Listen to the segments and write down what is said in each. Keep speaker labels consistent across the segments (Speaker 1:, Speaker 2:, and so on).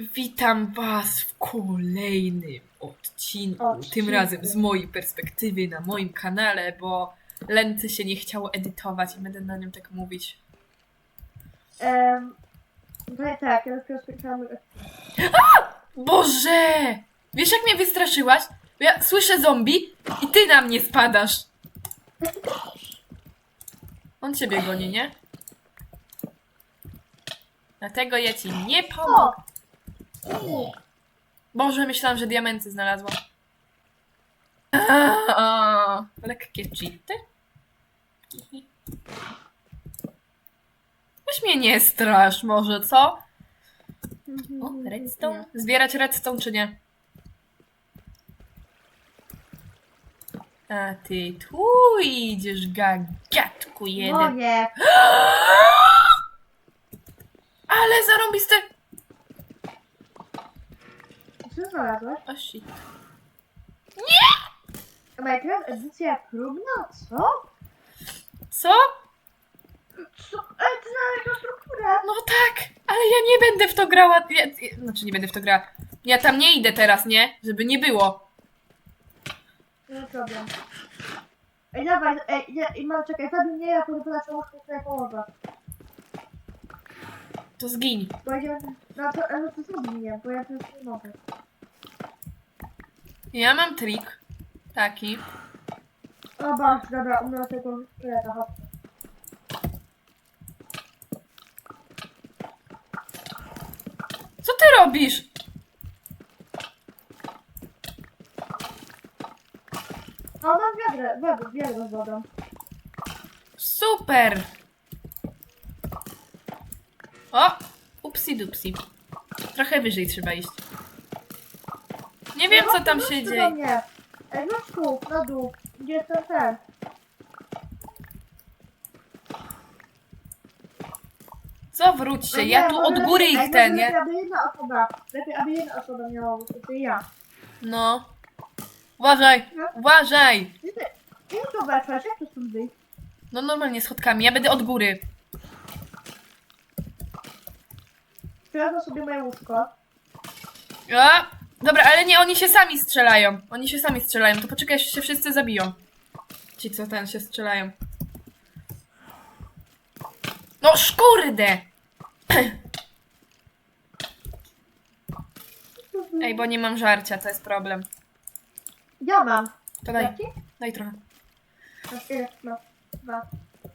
Speaker 1: Witam Was w kolejnym odcinku. Tym razem z mojej perspektywy na moim kanale, bo Lence się nie chciało edytować i będę na nim tak mówić.
Speaker 2: Um, no i tak, ja dopiero skończyłam.
Speaker 1: Boże! Wiesz jak mnie wystraszyłaś? Bo Ja słyszę zombie i ty na mnie spadasz. On ciebie goni, nie? Dlatego ja ci nie pomogę.
Speaker 2: O!
Speaker 1: Boże, myślałam, że diamenty znalazłam. Aaaa, Lekkie cheaty? Weź mnie nie strasz może, co? O, redstone? Zbierać redstone czy nie? A ty tu idziesz, gagatku jeden.
Speaker 2: nie.
Speaker 1: Ale zarąbiste...
Speaker 2: Co znalazłeś?
Speaker 1: O shit.
Speaker 2: Minecraft edycja próbna? Co?
Speaker 1: Co?
Speaker 2: Co? Ej, ty strukturę!
Speaker 1: No tak, ale ja nie będę w to grała. Ja, ja, znaczy nie będę w to grała. Ja tam nie idę teraz, nie? Żeby nie było.
Speaker 2: No problem. Ej, dawaj, ej, nie, i mam, czekaj, wtedy nie, ja pójdę na całą tutaj połowę.
Speaker 1: To zgiń.
Speaker 2: Bo idziemy, no to, no to zrobię, bo ja to już nie mogę.
Speaker 1: Ja mam trik. Taki.
Speaker 2: O, basz, dobra, umrę tego szkieleta, chodź.
Speaker 1: Co ty robisz?
Speaker 2: No, mam wiadrę, wiadrę, wiadrę z wodą.
Speaker 1: Super! O! Upsi dupsi. Trochę wyżej trzeba iść. Nie wiem, co tam się dzieje.
Speaker 2: mnie. Ej, no tu, na dół, gdzie jest ten.
Speaker 1: Co wróć się? Ja
Speaker 2: nie,
Speaker 1: tu od góry ich ten, nie?
Speaker 2: Lepiej, aby jedna osoba, lepiej, aby jedna osoba miała, bo to ja.
Speaker 1: No. Uważaj!
Speaker 2: No.
Speaker 1: Uważaj!
Speaker 2: Ty, gdzie ty to weszłaś? Jak to stąd wyjść?
Speaker 1: No normalnie schodkami. Ja będę od góry.
Speaker 2: Przywiozłam sobie moje łóżko.
Speaker 1: A, dobra, ale nie, oni się sami strzelają. Oni się sami strzelają. To poczekaj, aż się wszyscy zabiją. Ci, co ten się strzelają. No szkurde! Ej, bo nie mam żarcia, to jest problem.
Speaker 2: Ja mam.
Speaker 1: To daj,
Speaker 2: Jaki?
Speaker 1: daj trochę.
Speaker 2: Masz ile? Mam dwa.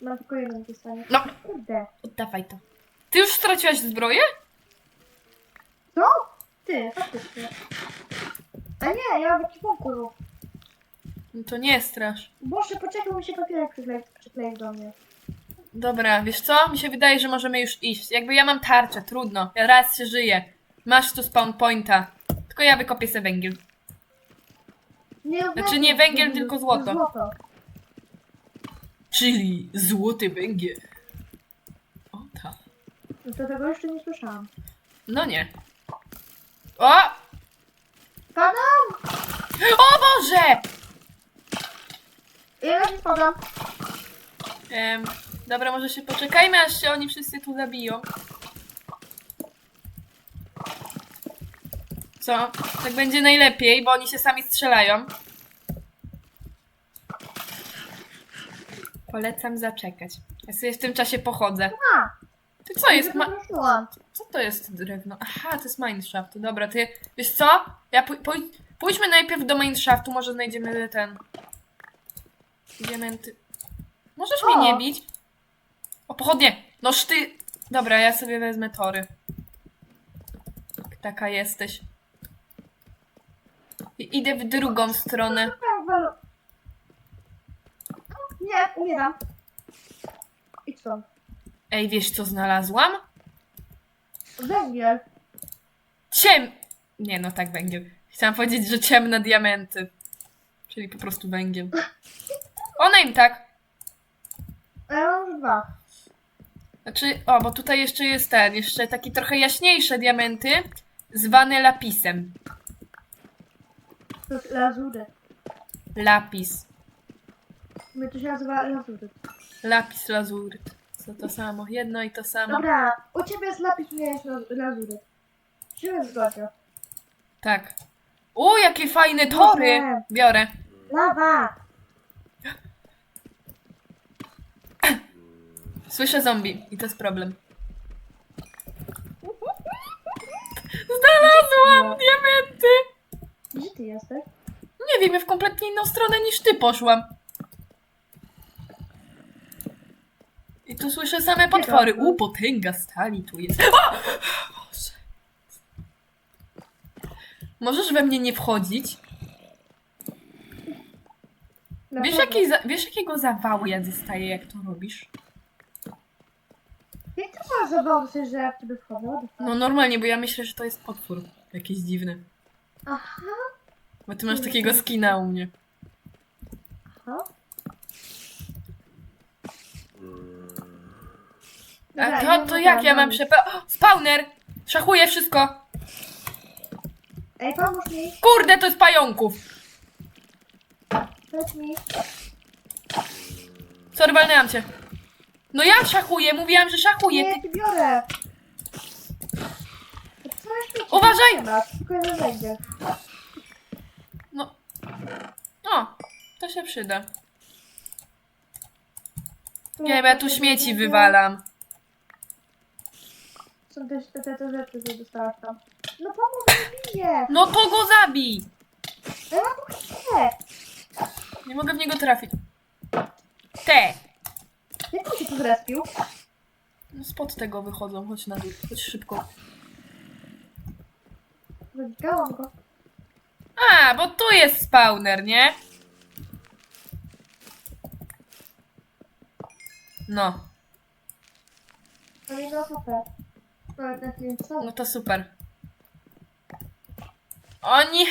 Speaker 2: Mam tylko jeden dostanie.
Speaker 1: No,
Speaker 2: Kurde.
Speaker 1: oddawaj to. Ty już straciłaś zbroję?
Speaker 2: Co? Ty, faktycznie. A nie, ja jakiś konkurów.
Speaker 1: No to nie strasz.
Speaker 2: Boże, poczekaj, mi się papierek przyklei, przyklei do mnie.
Speaker 1: Dobra, wiesz co? Mi się wydaje, że możemy już iść. Jakby ja mam tarczę, trudno. Ja raz się żyję. Masz tu spawn pointa. Tylko ja wykopię sobie węgiel.
Speaker 2: Nie,
Speaker 1: Znaczy nie węgiel, tylko złoto.
Speaker 2: Złoto.
Speaker 1: Czyli złoty węgiel. O tak.
Speaker 2: No to tego jeszcze nie słyszałam.
Speaker 1: No nie. O!
Speaker 2: Padam!
Speaker 1: O Boże!
Speaker 2: Ile ci spadam?
Speaker 1: Em, dobra, może się poczekajmy, aż się oni wszyscy tu zabiją. Co? Tak będzie najlepiej, bo oni się sami strzelają. Polecam zaczekać. Ja sobie w tym czasie pochodzę.
Speaker 2: A!
Speaker 1: Ty co jest? Ma-
Speaker 2: Zaprosiłam.
Speaker 1: co to jest drewno? Aha, to jest mineshaft. Dobra, ty wiesz co? Ja pój- pój- pójdźmy najpierw do mineshaftu, może znajdziemy ten. Diamenty. Możesz mnie
Speaker 2: O!
Speaker 1: nie bić? O, pochodnie! Noż ty! Dobra, ja sobie wezmę tory. Taka jesteś. I idę w drugą stronę.
Speaker 2: Nie, umieram. Idź stąd.
Speaker 1: Ej, wiesz co znalazłam?
Speaker 2: Węgiel.
Speaker 1: Ciem... Nie, no tak, węgiel. Chciałam powiedzieć, że ciemne diamenty. Czyli po prostu węgiel. Ona im tak.
Speaker 2: A ja mam już dwa.
Speaker 1: Znaczy, o, bo tutaj jeszcze jest ten, jeszcze taki trochę jaśniejsze diamenty, zwane lapisem.
Speaker 2: To jest lazury.
Speaker 1: Lapis.
Speaker 2: My to się nazywa lazury.
Speaker 1: Lapis lazuryt. Co to samo? Jedno i to samo.
Speaker 2: Dobra, u ciebie jest lapis, u mnie jest laz- lazury. Siły zgodzie.
Speaker 1: Tak. O, jakie fajne tory! Biorę.
Speaker 2: Lawa!
Speaker 1: Słyszę zombie i to jest problem. Znalazłam diamenty!
Speaker 2: Gdzie ty jesteś?
Speaker 1: Nie wiem, ja w kompletnie inną stronę niż ty poszłam. I tu słyszę same potwory. U, potęga stali tu jest. O! Boże. Możesz we mnie nie wchodzić? Wiesz,
Speaker 2: Naprawdę.
Speaker 1: jakiej za, wiesz jakiego zawału ja dostaję, jak to robisz?
Speaker 2: Jak ty masz zabawu sobie, że ja w ciebie wchodzę?
Speaker 1: No normalnie, bo ja myślę, że to jest potwór. Jakiś dziwny.
Speaker 2: Aha,
Speaker 1: Bo ty masz takiego skina u mnie.
Speaker 2: aha.
Speaker 1: A to, to jak ja mam. O, Spawner! Szachuję wszystko!
Speaker 2: Ej, pomóż mi,
Speaker 1: Kurde, to jest pająków!
Speaker 2: chodź mi.
Speaker 1: Sorry, walnęłam cię. No ja szachuję, mówiłam, że szachuję.
Speaker 2: Nie,
Speaker 1: Ty...
Speaker 2: biorę.
Speaker 1: Uważaj!
Speaker 2: nie ma, Tylko nie wejdzie.
Speaker 1: No. O, to się przyda. Nie, bo ja tu śmieci wywalam.
Speaker 2: Są też te, te, te rzeczy, które dostałaś tam. No pomóż mi.
Speaker 1: No to go zabij!
Speaker 2: Ja mam chcę.
Speaker 1: Nie mogę w niego trafić. Te!
Speaker 2: Jak on się tu zrespił?
Speaker 1: No spod tego wychodzą, chodź na dół, chodź szybko.
Speaker 2: Wygrałam go.
Speaker 1: A, bo tu jest spawner, nie? No,
Speaker 2: To nie było
Speaker 1: no to super. O nie!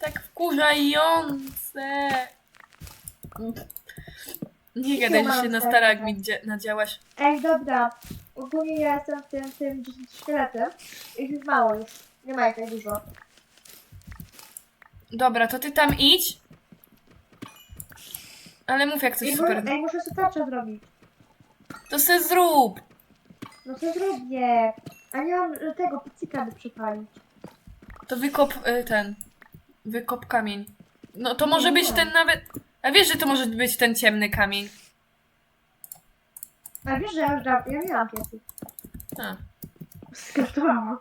Speaker 1: Tak wkurzające! Nie gadaj, że się na starak mi dzia- nadziałaś.
Speaker 2: Ej, dobra. Ogólnie ja jestem w tym, tym 10 szkieletem. Ich jest mało już. Nie ma ich tak dużo.
Speaker 1: Dobra, to ty tam idź. Ale mów jak coś
Speaker 2: Ej,
Speaker 1: super.
Speaker 2: mu- ej muszę sobie tarczę zrobić.
Speaker 1: To se zrób.
Speaker 2: No co zrobię? A nie mam tego picika by przypalić.
Speaker 1: To wykop y, ten. Wykop kamień. No to może być ten nawet. A wiesz, że to może być ten ciemny kamień.
Speaker 2: A wiesz, że ja już dam, ja nie mam piecyk.
Speaker 1: A.
Speaker 2: Skartowałam.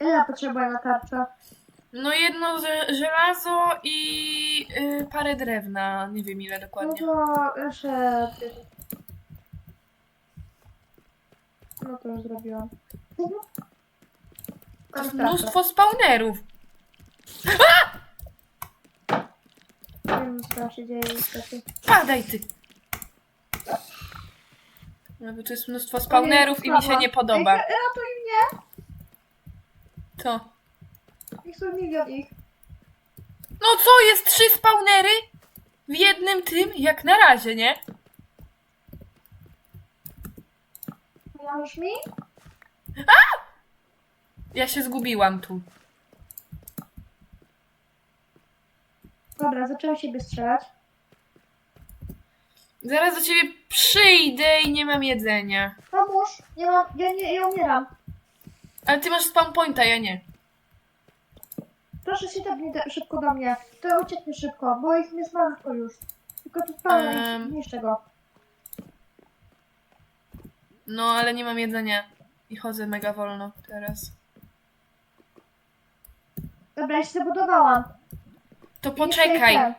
Speaker 2: Ile potrzebuję na tarczę?
Speaker 1: No jedno że- żelazo i y, parę drewna. Nie wiem ile
Speaker 2: No
Speaker 1: dokładnie.
Speaker 2: to jeszcze... No to już zrobiłam.
Speaker 1: To jest mnóstwo spawnerów.
Speaker 2: Nie wiem co się dzieje niestety.
Speaker 1: Padaj ty. No bo tu jest mnóstwo spawnerów i mi się nie podoba.
Speaker 2: Ej, ratuj mnie!
Speaker 1: Co?
Speaker 2: Ich są milion ich.
Speaker 1: No co, jest trzy spawnery? W jednym tym? Jak na razie, nie?
Speaker 2: Pomożesz mi?
Speaker 1: Ja się zgubiłam tu.
Speaker 2: Dobra, zaczęłam siebie strzelać.
Speaker 1: Zaraz do ciebie przyjdę i nie mam jedzenia.
Speaker 2: Pomóż! Nie mam, ja nie, ja umieram.
Speaker 1: Ale ty masz spawn pointa, ja nie.
Speaker 2: Proszę się tak nie da- szybko do mnie. To ucieknie szybko, bo ich jest malutko już. Tylko tu spałem
Speaker 1: Em.
Speaker 2: um. niszczę go.
Speaker 1: No, ale nie mam jedzenia. I chodzę mega wolno teraz.
Speaker 2: Dobra, ja się zabudowałam.
Speaker 1: To poczekaj.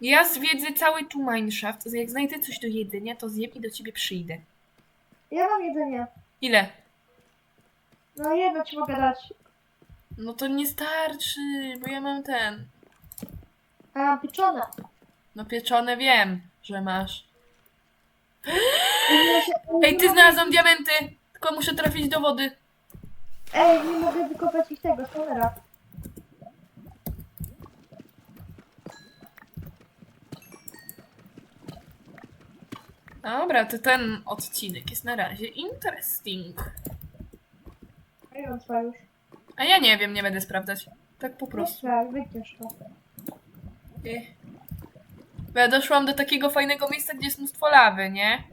Speaker 1: Ja zwiedzę cały tu mineshaft. Jak znajdę coś do jedzenia, to zjem i do ciebie przyjdę.
Speaker 2: Ja mam jedzenie.
Speaker 1: Ile?
Speaker 2: No jedno ci mogę dać.
Speaker 1: No to nie starczy, bo ja mam ten.
Speaker 2: A ja mam pieczone.
Speaker 1: No pieczone wiem, że masz.
Speaker 2: Ej,
Speaker 1: ty znalazłam diamenty! Tylko muszę trafić do wody.
Speaker 2: Ej, nie mogę wykopać ich tego, stonera.
Speaker 1: Dobra, to ten odcinek jest na razie interesting.
Speaker 2: Ej, on trwa już.
Speaker 1: A ja nie wiem, nie będę sprawdzać. Tak po prostu.
Speaker 2: Proszę, wyjdziesz to.
Speaker 1: Bo ja doszłam do takiego fajnego miejsca, gdzie jest mnóstwo lawy, nie?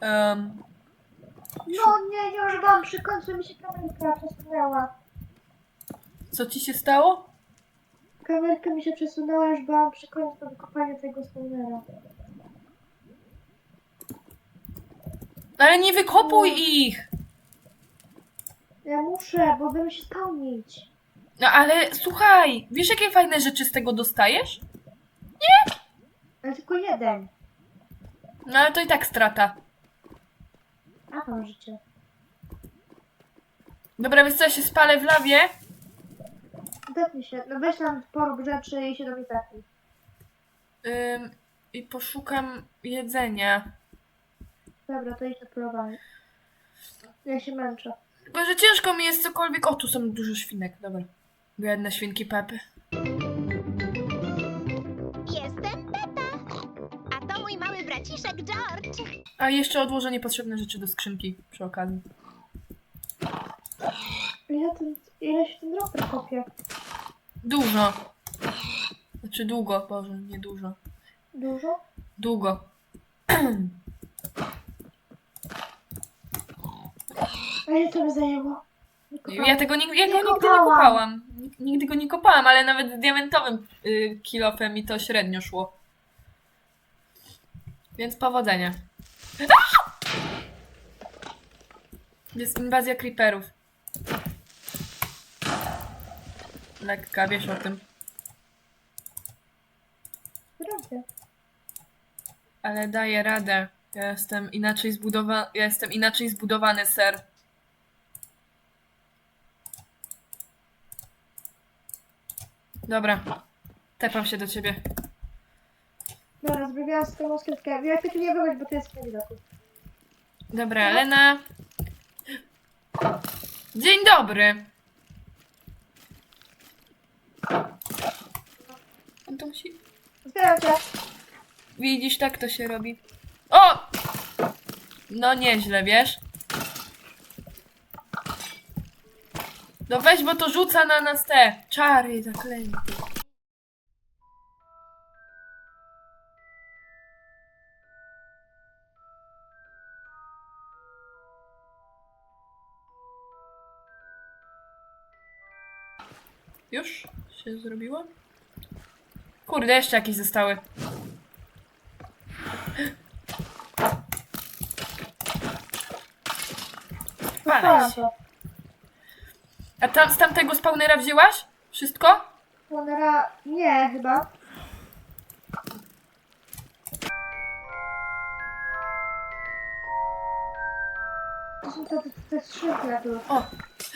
Speaker 1: Em,
Speaker 2: No nie, nie używałam przy końcu, mi się kamerka przesunęła.
Speaker 1: co ci się stało?
Speaker 2: Kamerka mi się przesunęła, już byłam przy końcu wykopania tego spawnera.
Speaker 1: Ale nie wykopuj ich!
Speaker 2: Ja muszę, bo będę się spełnić.
Speaker 1: No ale słuchaj, wiesz jakie fajne rzeczy z tego dostajesz?
Speaker 2: Ale tylko jeden.
Speaker 1: No ale to i tak strata.
Speaker 2: A tam życie.
Speaker 1: Dobra, więc co, ja się spalę w lawie?
Speaker 2: Depnij się. No weź tam porób rzeczy i się do mnie tepnij.
Speaker 1: Ym, I poszukam jedzenia.
Speaker 2: Dobra, to idź polowanie. Ja się męczę.
Speaker 1: Tylko, że ciężko mi jest cokolwiek... O, tu są dużo świnek, dobra. Biedne świnki Pepy.
Speaker 3: Jestem Pepa, a to mój mały braciszek George.
Speaker 1: A jeszcze odłożę niepotrzebne rzeczy do skrzynki przy okazji.
Speaker 2: Ile, ten, ile się ten rower kopie?
Speaker 1: Dużo. Znaczy długo, Boże, nie dużo.
Speaker 2: Dużo?
Speaker 1: Długo.
Speaker 2: A ile to by zajęło?
Speaker 1: Ja tego nigdy, ja go
Speaker 2: Nie
Speaker 1: nigdy nie
Speaker 2: kopałam.
Speaker 1: kopałam. Nig- Nigdy go nie kopałam, ale nawet z diamentowym y, kilofem mi to średnio szło. Więc powodzenia. Ah! Jest inwazja creeperów. Lekka, wiesz o tym.
Speaker 2: Prawda.
Speaker 1: Ale daję radę. Ja jestem inaczej zbudowany. Ja jestem inaczej zbudowany, ser. Dobra. Tepam się do ciebie.
Speaker 2: Dobra, zrobiłam z tą skrytkę. Jak ty tu nie byłeś, bo to jest widoku.
Speaker 1: Dobra, Lena. Dzień dobry. On to musi...
Speaker 2: Zbieram cię.
Speaker 1: Widzisz, tak to się robi. O! No nieźle, wiesz? No weź, bo to rzuca na nas te czary zaklęte. Już się zrobiło? Kurde, jeszcze jakieś zostały. Walaj się. A tam z tamtego spawnera wzięłaś? Wszystko?
Speaker 2: Ponera... Nie, chyba. To są te, te, te skrzynki na dół.
Speaker 1: O!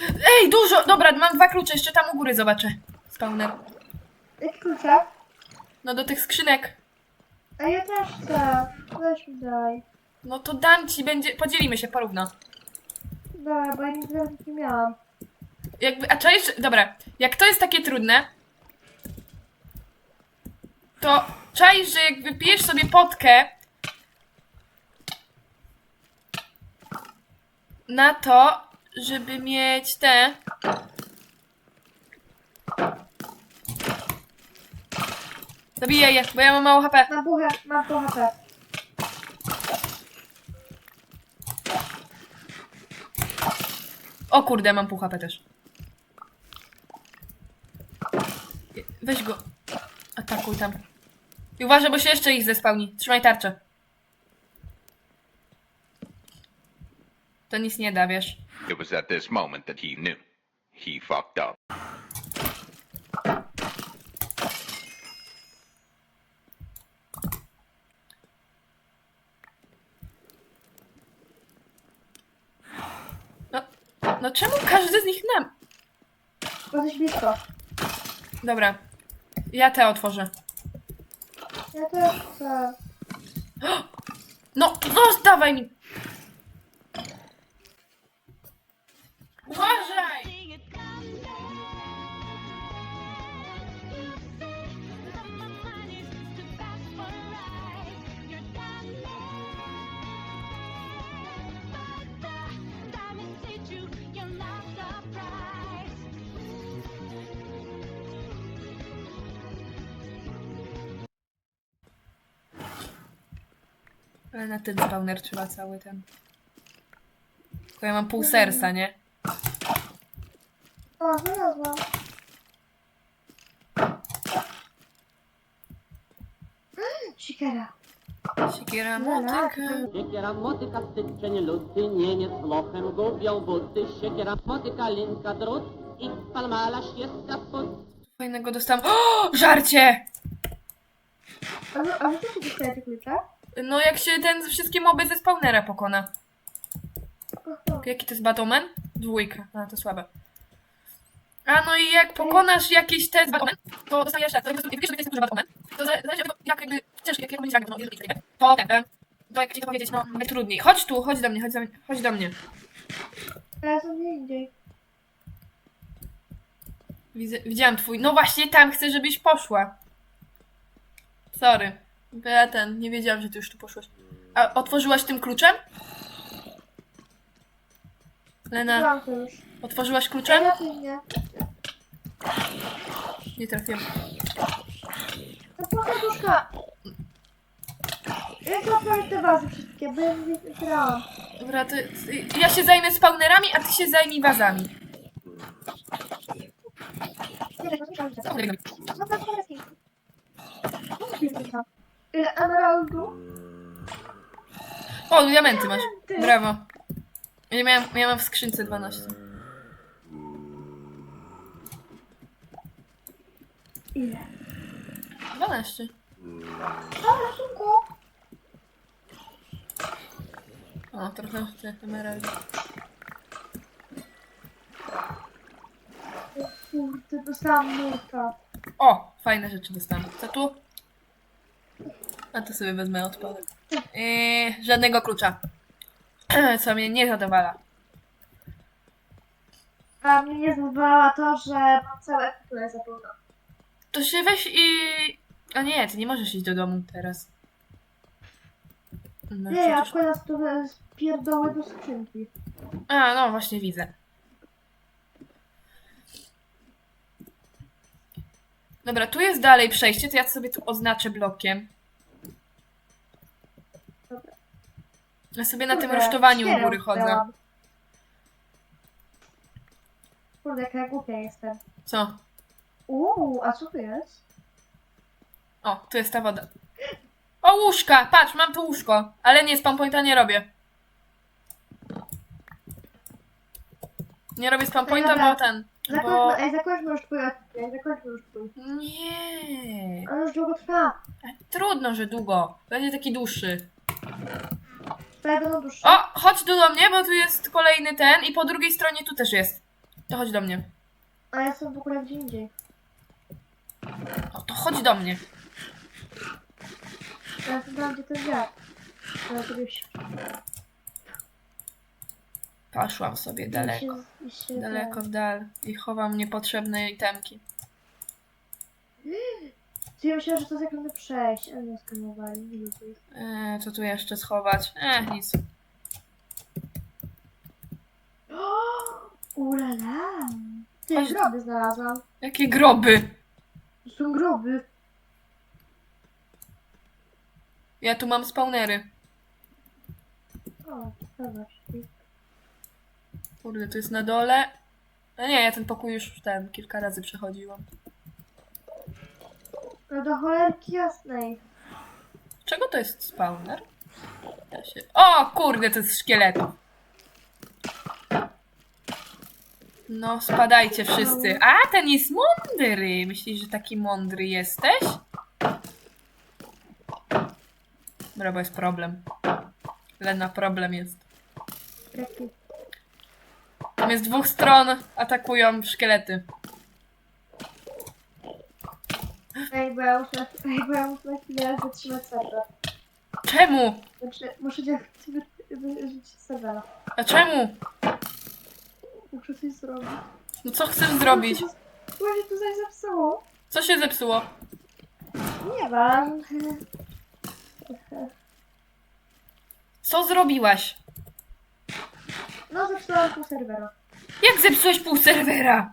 Speaker 1: Ej, dużo! Dobra, mam dwa klucze, jeszcze tam u góry zobaczę. Spawner.
Speaker 2: Jakie klucze?
Speaker 1: No do tych skrzynek.
Speaker 2: A ja też chcę. Weź mi daj.
Speaker 1: No to dam ci, będzie. Podzielimy się porówno.
Speaker 2: Dobra, bo ja nigdy nie miałam.
Speaker 1: Jakby, a czaisz, dobra, jak to jest takie trudne, to czaisz, że jak wypijesz sobie potkę na to, żeby mieć te... Zabijaj je, bo ja mam mało HP.
Speaker 2: Mam buchę, mam pół HP.
Speaker 1: O kurde, mam pół HP też. Weź go. Atakuj tam. I uważaj, bo się jeszcze ich zespałni. Trzymaj tarczę. To nic nie da, wiesz.
Speaker 4: It was at this moment that he knew. He fucked up.
Speaker 1: No, no czemu każdy z nich nam...
Speaker 2: Jesteś blisko.
Speaker 1: Dobra. Ja te otworzę.
Speaker 2: Ja też chcę.
Speaker 1: No, no, zdawaj mi. Ale na ten spawner trzeba cały ten. Tylko ja mam pół serca, nie?
Speaker 2: O, znalazłam. Sikiera.
Speaker 1: Siekiera,
Speaker 2: No,
Speaker 1: motyka.
Speaker 5: Siekiera, motyka, styczeń, luty, niemiec, lochem, gubią buty. Siekiera, motyka, linka, drut i palmala, ścieżka, spod.
Speaker 1: Fajnego dostałam. O! Żarcie!
Speaker 2: A wy, a wy też dostajecie klucze?
Speaker 1: No jak się ten wszystkie moby ze spawnera pokona. Jaki to jest Batoman? Dwójka. A, to słabe. A no i jak pokonasz jakiś test Batoman, to dostajesz tak, to jest duży Batoman, to za- zależy jak jakby ciężki, jak, jak będzie no, to to ten, to jak ci to powiedzieć, no, najtrudniej. Chodź tu, chodź do mnie, chodź do mnie, chodź do mnie.
Speaker 2: Gdzie indziej.
Speaker 1: Widzę, widziałam twój, no właśnie tam chcę, żebyś poszła. Sorry. Bo ja ten, nie wiedziałam, że ty już tu poszłaś. A otworzyłaś tym kluczem? Lena,
Speaker 2: Byłam to już.
Speaker 1: otworzyłaś kluczem?
Speaker 2: ja tu nie.
Speaker 1: Nie.
Speaker 2: No co duszka? Jak naprawić te wazy wszystkie, bo ja nie wygrałam.
Speaker 1: Dobra, to, to ja się zajmę spawnerami, a ty się zajmij wazami.
Speaker 2: Nie, tak, nie, tak, nie. No po prostu. Ile emeraldu?
Speaker 1: O, diamenty masz.
Speaker 2: Diamenty.
Speaker 1: Brawo. Ja miałam, ja mam w skrzynce 12.
Speaker 2: Ile?
Speaker 1: 12.
Speaker 2: A, ratunku!
Speaker 1: O, trochę te emeraldy.
Speaker 2: O kurde, dostałam nurka.
Speaker 1: O, fajne rzeczy dostałam. Co tu? A to sobie wezmę odpadek. Yy, żadnego klucza. Co mnie nie zadowala.
Speaker 2: A mnie nie zadowala to, że mam całe ekipę za pełno.
Speaker 1: To się weź i... A nie, ty nie możesz iść do domu teraz. No,
Speaker 2: Nie, ja
Speaker 1: przecież...
Speaker 2: to pierdoły do skrzynki.
Speaker 1: A, no właśnie widzę. Dobra, tu jest dalej przejście, to ja sobie tu oznaczę blokiem. Ja sobie na tym rusztowaniu u góry chodzę.
Speaker 2: zdałam. Kurde, jaka ja głupia jestem.
Speaker 1: Co?
Speaker 2: Uuu, a co tu jest?
Speaker 1: O, tu jest ta woda. O, łóżka! Patrz, mam tu łóżko. Ale nie, spam pointa nie robię. Nie robię spam pointa,
Speaker 2: dobra.
Speaker 1: bo ten... Bo...
Speaker 2: Zakończmy, ej, zakończmy już twój odcinek, zakończmy już twój.
Speaker 1: Nie.
Speaker 2: On już długo trwa.
Speaker 1: Trudno, że długo. Będzie taki dłuższy. O, chodź tu do mnie, bo tu jest kolejny ten i po drugiej stronie tu też jest. To chodź do mnie.
Speaker 2: A ja jestem w ogóle gdzie indziej.
Speaker 1: O, to chodź do mnie.
Speaker 2: Ja jestem tam, gdzie ten wiatr. Ale sobie się,
Speaker 1: Poszłam sobie daleko.
Speaker 2: się, i się
Speaker 1: Daleko w dal i chowam niepotrzebne itemki.
Speaker 2: Czy ja myślałam, że to jest jak mamy przejść, a nie skanowali.
Speaker 1: Eee, co tu jeszcze schować? Eee, nic.
Speaker 2: Ulala. Ty,
Speaker 1: Chodź-
Speaker 2: groby znalazłam.
Speaker 1: Jakie groby!
Speaker 2: To są groby.
Speaker 1: Ja tu mam spawnery.
Speaker 2: O, zobacz.
Speaker 1: Kurde, to jest na dole. A nie, ja ten pokój już ten kilka razy przechodziłam.
Speaker 2: No do cholerki jasnej.
Speaker 1: Czego to jest spawner? Się... O, kurde, to jest szkieletów. No, spadajcie wszyscy. A, ten jest mądry. Myślisz, że taki mądry jesteś? Dobra, bo jest problem. Lena, problem jest. Tam jest dwóch stron, atakują szkielety.
Speaker 2: Bo ja muszę, bo ja muszę na chwilę wytrzymać serwer.
Speaker 1: Czemu?
Speaker 2: Znaczy, muszę cię wyrzucić serwera.
Speaker 1: A czemu?
Speaker 2: Muszę coś zrobić.
Speaker 1: No co chcesz zrobić?
Speaker 2: Właśnie to coś zepsuło.
Speaker 1: Co się zepsuło?
Speaker 2: Nie wiem.
Speaker 1: Co zrobiłaś?
Speaker 2: No zepsułam pół serwera.
Speaker 1: Jak zepsułeś pół serwera?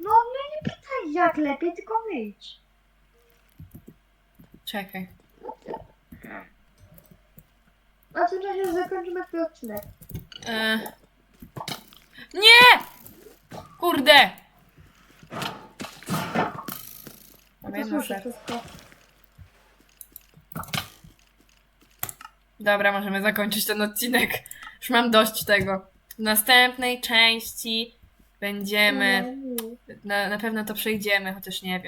Speaker 2: No mnie nie pytaj jak lepiej, tylko myć.
Speaker 1: Czekaj.
Speaker 2: A w tym czasie zakończymy twój odcinek.
Speaker 1: E... Nie! Kurde! Mam
Speaker 2: To
Speaker 1: jedno
Speaker 2: słyszę
Speaker 1: serce.
Speaker 2: wszystko.
Speaker 1: Dobra, możemy zakończyć ten odcinek. Już mam dość tego. W następnej części będziemy. Na, na pewno to przejdziemy, chociaż nie wiem.